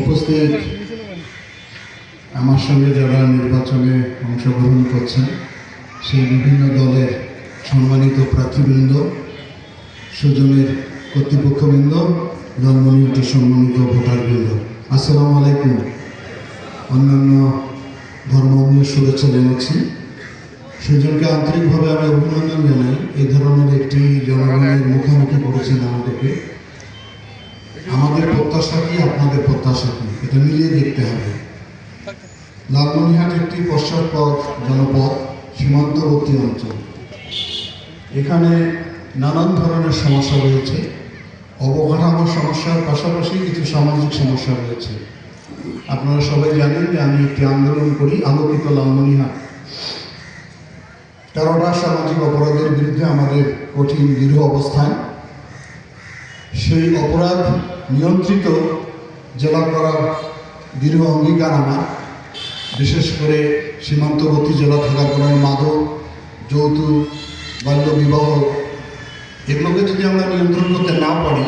উপস্থিত আমার সঙ্গে যারা নির্বাচনে অংশগ্রহণ করছেন, সেই বিভিন্ন দলের সম্মানিত প্রার্থীবৃন্দ, সুজনের কর্তৃপক্ষবৃন্দ দলমনিয়ত সম্মানিত ভোটারবৃন্দ। আসসালামু আলাইকুম। অন্যান্য ধর্মীয় শুভেচ্ছা জানাচ্ছি। সুজনকে আন্তরিকভাবে আমি অভিনন্দন জানাই। এই ধরনের একটি জনগণের মুখোমুখি করেছেন আমাদেরকে। আমাদের প্রত্যাশা কি? আপনাদের প্রত্যাশা কি? এটা মিলিয়ে দেখতে হবে। লালমনিহাট একটি পশ্চাৎপদ জনপদ, সীমান্তবর্তী অঞ্চল। এখানে নানান ধরনের সমস্যা রয়েছে। অবকাঠামোর সমস্যার পাশাপাশি কিছু সামাজিক সমস্যা রয়েছে। আপনারা সবাই জানেন যে আমি একটি আন্দোলন করি, আলোকিত লালমনিহাট। তেরোটা সামাজিক অপরাধের বিরুদ্ধে আমাদের কঠিন, দৃঢ় অবস্থান। সেই অপরাধ নিয়ন্ত্রিত জেলা করার দৃঢ় অঙ্গীকার আমার বিশেষ করে সীমান্তবর্তী জেলা থাকার কারণে মাদক, যৌতুক, বাল্য বিবাহ এগুলোকে যদি আমরা নিয়ন্ত্রণ করতে না পারি,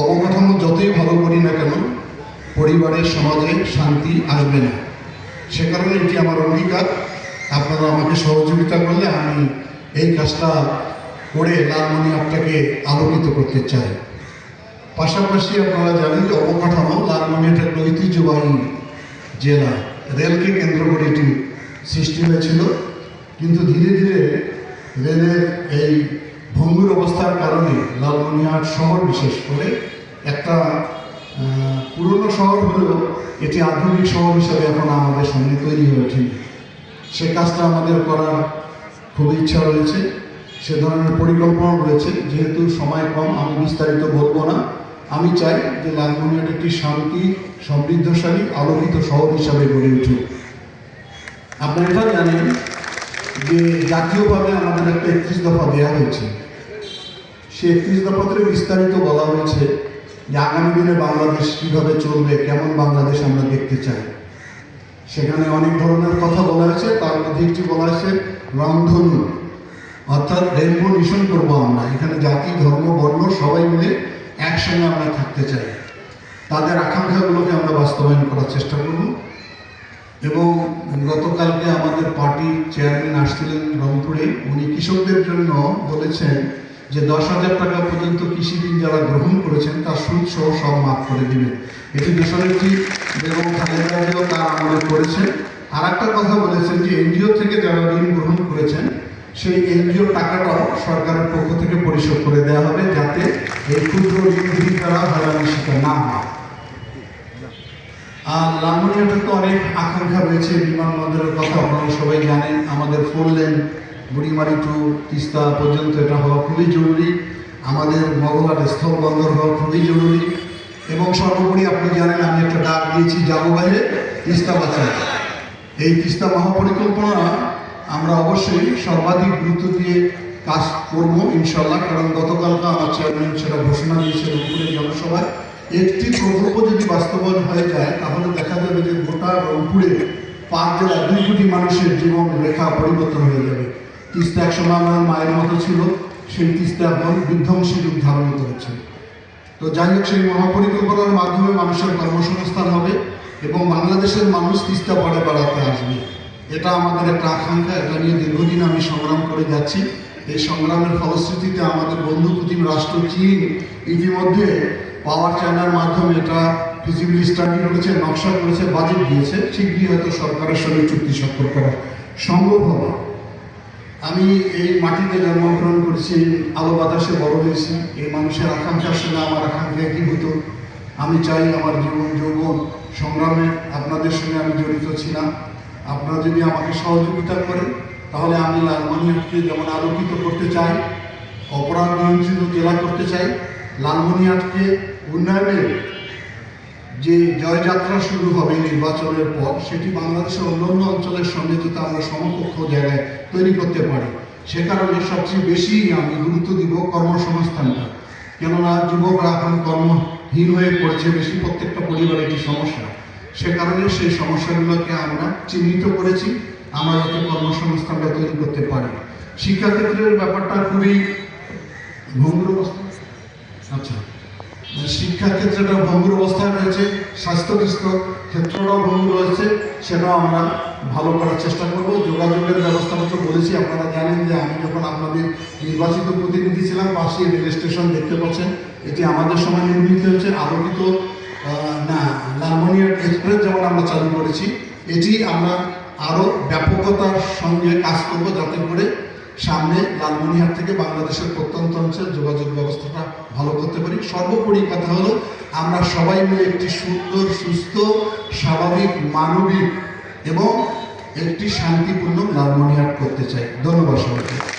অবকাঠামো যতই ভালো করি না কেন পরিবারের সমাজে শান্তি আসবে না। সে কারণে এটি আমার অঙ্গীকার। আপনারা আমাকে সহযোগিতা করলে আমি এই কাজটা করে লালমনি আপনাকে আলোকিত করতে চাই। পাশাপাশি আপনারা জানেন যে অবকাঠামো লালমনিরহাট একটা ঐতিহ্যবাহী জেলা। রেলকে কেন্দ্র করে এটি সৃষ্টি হয়েছিল। কিন্তু ধীরে ধীরে রেলের এই ভঙ্গুর অবস্থার কারণে লালমনিরহাট শহর, বিশেষ করে একটা পুরনো শহর হলেও এটি আধুনিক শহর হিসাবে এখন আমাদের সামনে তৈরি হয়ে ওঠেনি সে কাজটা আমাদের করার খুব ইচ্ছা রয়েছে। সে ধরনের পরিকল্পনা রয়েছে। যেহেতু সময় কম, আমি বিস্তারিত বলব না। আমি চাই যে লালমনিরহাট একটি শান্তি, সমৃদ্ধশালী, আলোকিত শহর হিসাবে গড়ে উঠুক। আপনারা এটা জানেন যে জাতীয়ভাবে আমাদের একটা একত্রিশ দফা দেওয়া হয়েছে। সে একত্রিশ দফাতে বিস্তারিত বলা হয়েছে যে আগামী দিনে বাংলাদেশ কীভাবে চলবে, কেমন বাংলাদেশ আমরা দেখতে চাই। সেখানে অনেক ধরনের কথা বলা হয়েছে, তার মধ্যে একটি বলা হয়েছে রংধনু অর্থাৎ রেনবো মিশন করব আমরা। এখানে জাতি, ধর্ম, বর্ণ সবাই মিলে একসঙ্গে আমরা থাকতে চাই। তাদের আকাঙ্ক্ষাগুলোকে আমরা বাস্তবায়ন করার চেষ্টা করব। এবং গতকালকে আমাদের পার্টি চেয়ারম্যান আসছিলেন রংপুরে। উনি কৃষকদের জন্য বলেছেন যে, দশ হাজার টাকা পর্যন্ত কৃষি ঋণ যারা গ্রহণ করেছেন, তার সুদ সহ সব মাফ করে দিবেন। এটি দেশনেত্রী বেগম খালেদা জিয়াও তার আমলে করেছেন। আর একটা কথা বলেছেন যে, এনজিও থেকে যারা ঋণ গ্রহণ করেছেন সেই এনজিও টাকাটাও সরকারের পক্ষ থেকে পরিশোধ করে দেওয়া হবে যাতে এই ক্ষুদ্র ঋণগুলি তারা হয়রানির শিকার না হয়। আর লালমনিরহাটে তো অনেক আকাঙ্ক্ষা রয়েছে বিমানবন্দরের কথা আপনারা সবাই জানেন। আমাদের four lane Burimari to Teesta পর্যন্ত এটা হওয়া খুবই জরুরি। আমাদের মগলার স্থল বন্দর হওয়া খুবই জরুরি। এবং সর্বোপরি আপনি জানেন, আমি একটা ডাক দিয়েছি যাব বাইরে তিস্তা বাঁচায় এই তিস্তা মহাপরিকল্পনা আমরা অবশ্যই সর্বাধিক গুরুত্ব দিয়ে কাজ করব ইনশাল্লাহ কারণ গতকালকে আমার চেয়ারম্যান সেটা ঘোষণা দিয়েছে রংপুরের জনসভায়। একটি প্রকল্প যদি বাস্তবায়ন হয়ে যায়, তাহলে দেখা যাবে যে গোটা রংপুরে পাঁচ জেলা দুই কোটি মানুষের জীবন রেখা পরিবর্তন হয়ে যাবে। তিস্তা একসময় আমার মায়ের মতো ছিল, সেই তিস্তা এখন বিধ্বংসী রূপ ধারণ করেছে। তো যাই হোক, সেই মহাপরিকল্পনার মাধ্যমে মানুষের কর্মসংস্থান হবে এবং বাংলাদেশের মানুষ তিস্তা পরে বেড়াতে আসবে। এটা আমাদের একটা আকাঙ্ক্ষা, এটা নিয়ে দীর্ঘদিন আমি সংগ্রাম করে যাচ্ছি। এই সংগ্রামের ফলশ্রুতিতে আমাদের বন্ধু প্রতিম রাষ্ট্র চীন ইতিমধ্যে পাওয়ার চ্যানেলের মাধ্যমে এটা ফিজিবিলিটি স্টাডি করেছে, নকশা করেছে বাজেট দিয়েছে। শীঘ্রই হয়তো সরকারের সঙ্গে চুক্তি স্বাক্ষর করা সম্ভব হবে। আমি এই মাটিতে জন্মগ্রহণ করেছি, আলো বাতাসে বড় হয়েছি। এই মানুষের আকাঙ্ক্ষার সঙ্গে আমার আকাঙ্ক্ষা একীভূত। আমি চাই আমার জীবন যৌবন সংগ্রামে আপনাদের সঙ্গে আমি জড়িত ছিলাম। আপনারা যদি আমাকে সহযোগিতা করেন, তাহলে আমি লালমনিহাটকে যেমন আলোকিত করতে চাই অপরাধ নিয়ন্ত্রিত জেলা করতে চাই লালমনিহাটকে উন্নয়নের যে জয়যাত্রা শুরু হবে নির্বাচনের পর, সেটি বাংলাদেশের অন্যান্য অঞ্চলের সঙ্গে যাতে আমরা সমকক্ষ জায়গায় তৈরি করতে পারি। সে কারণে সবচেয়ে বেশি আমি গুরুত্ব দিব কর্মসংস্থানটা। কেননা যুবকরা এখন কর্মহীন হয়ে পড়েছে, বেশি প্রত্যেকটা পরিবারের একটি সমস্যা। সে কারণে সেই সমস্যাগুলোকে আমরা চিহ্নিত করেছি। আমরা যাতে কর্মসংস্থানটা তৈরি করতে পারি। শিক্ষাক্ষেত্রের ব্যাপারটা খুবই ভঙ্গুর অবস্থা। আচ্ছা শিক্ষা ক্ষেত্রটা ভঙ্গুর অবস্থায় রয়েছে স্বাস্থ্য ক্ষেত্র ক্ষেত্রটাও ভঙ্গুর রয়েছে সেটাও আমরা ভালো করার চেষ্টা করব। যোগাযোগের ব্যবস্থাটা তো বলেছি, আপনারা জানেন যে আমি যখন আপনাদের নির্বাচিত প্রতিনিধি ছিলাম পাশে রেল স্টেশন দেখতে পাচ্ছেন, এটি আমাদের সময় নির্মিত হয়েছে। আলোকিত না লালমনিয়া এক্সপ্রেস যেমন আমরা চালু করেছি, এটি আমরা আরও ব্যাপকতার সঙ্গে কাজ করব যাতে করে সামনে লালমনিহাট থেকে বাংলাদেশের প্রত্যন্ত অঞ্চল যোগাযোগ ব্যবস্থাটা ভালো করতে পারি। সর্বোপরি কথা হলো, আমরা সবাই মিলে একটি সুন্দর, সুস্থ, স্বাভাবিক, মানবিক এবং একটি শান্তিপূর্ণ লালমনিহাট করতে চাই। ধন্যবাদ সবাইকে।